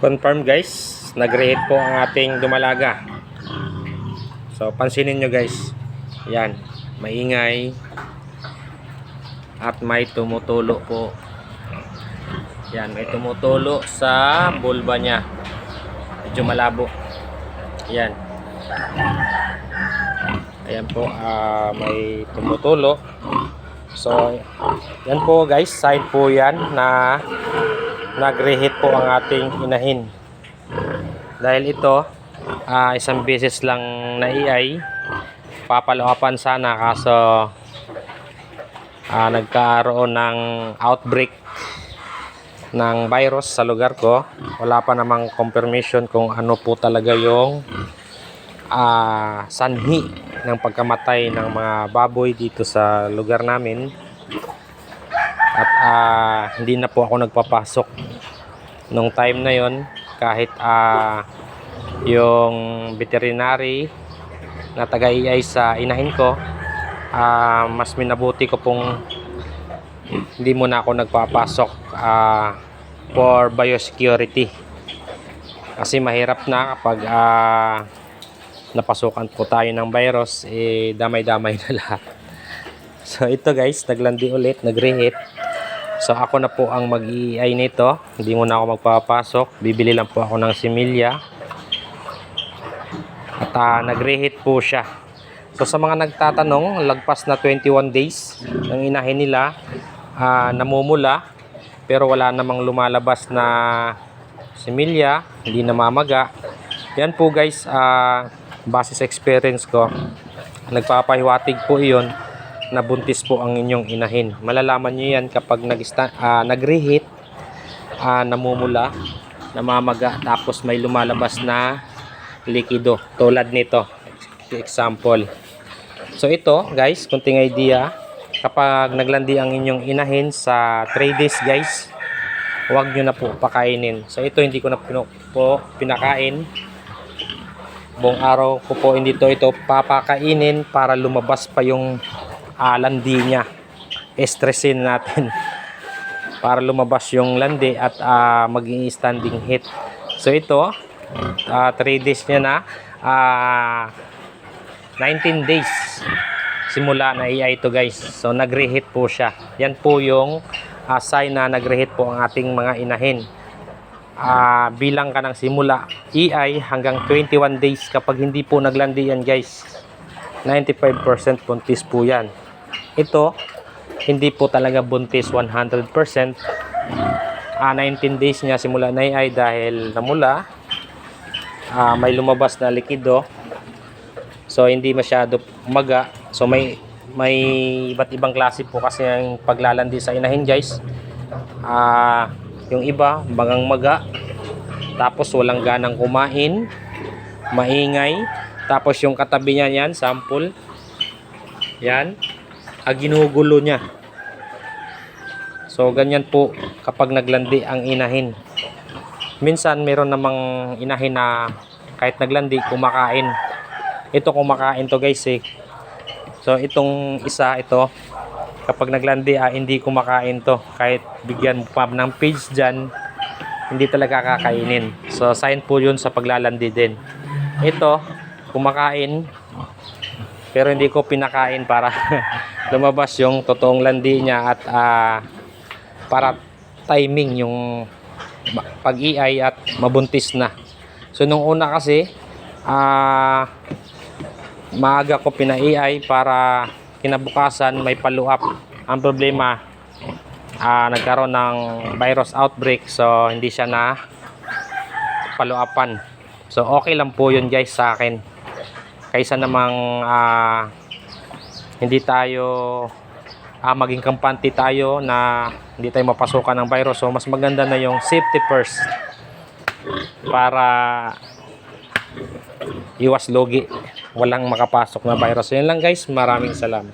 Confirm guys, nag-reheat po ang ating dumalaga. So pansinin nyo guys. Yan, maingay. At may tumutulo po. Yan, may tumutulo sa bulba niya. Medyo malabo. Yan. Ayan po, ah, may tumutulo. So, yan po guys, sign po yan na nag-reheat po ang ating inahin. Dahil ito, ah, isang beses lang na iay, papalawapan sana kaso ah, nagkaroon ng outbreak ng virus sa lugar ko. Wala pa namang confirmation kung ano po talaga yung ah, sanhi ng pagkamatay ng mga baboy dito sa lugar namin. Ah, hindi na po ako nagpapasok nung time na yon kahit ah, yung veterinary na taga-iay sa inahin ko ah, mas minabuti ko pong hindi muna ako nagpapasok ah, for biosecurity. Kasi mahirap na kapag ah, napasukan po tayo ng virus eh damay-damay na lahat. So ito guys naglandi ulit nagreheat so ako na po ang mag-iay nito. Hindi muna ako magpapasok. Bibili lang po ako ng similya. At ah, nagreheat po siya. So sa mga nagtatanong lagpas na 21 days ng inahin nila. Ah, namumula. Pero wala namang lumalabas na similya. Hindi namamaga. Yan po guys ah, base sa experience ko nagpapahiwatig po iyon na buntis po ang inyong inahin. Malalaman nyo yan kapag nag uh, nag-reheat ah, namumula namamaga tapos may lumalabas na likido tulad nito. Example. So ito guys kunting idea. Kapag naglandi ang inyong inahin sa 3 days guys huwag nyo na po pakainin. So ito hindi ko na po pinakain. Buong araw ko po hindi to ito papakainin para lumabas pa yung ah, landi niya. Estressin natin para lumabas yung landi at ah, maging standing heat. So ito 3 days niya na. Ah, 19 days simula na iya ito guys. So nag-reheat po siya. Yan po yung ah, sign na nag-reheat po ang ating mga inahin. Ah, bilang ka ng simula EI hanggang 21 days kapag hindi po naglandi yan guys. 95% buntis po yan ito hindi po talaga buntis 100% ah, 19 days niya simula na EI dahil namula. Ah, may lumabas na likido. So hindi masyado maga so may may iba't ibang klase po kasi ang paglalandi sa inahin guys ah yung iba bangang maga. Tapos walang ganang kumain. Maingay. Tapos yung katabi niya yan sample. Yan ah, ginugulo niya. So ganyan po kapag naglandi ang inahin. Minsan meron namang inahin na kahit naglandi kumakain. Ito kumakain to guys eh. So itong isa ito kapag naglandi ah, hindi kumakain to. Kahit bigyan mo pa ng page dyan hindi talaga kakainin. So sign po yun sa paglalandi din. Ito kumakain pero hindi ko pinakain para lumabas yung totoong landi niya at ah, para timing yung pag-iay at mabuntis na. So nung una kasi ah maaga ko pina-AI para kinabukasan may up ang problema ah, nagkaroon ng virus outbreak so hindi siya na upan so okay lang po yun guys sa akin. Kaysa namang ah, hindi tayo ah, maging kampante tayo na hindi tayo mapasukan ng virus so mas maganda na yung safety first para iwas logi walang makapasok na virus. Yan lang guys. Maraming salamat.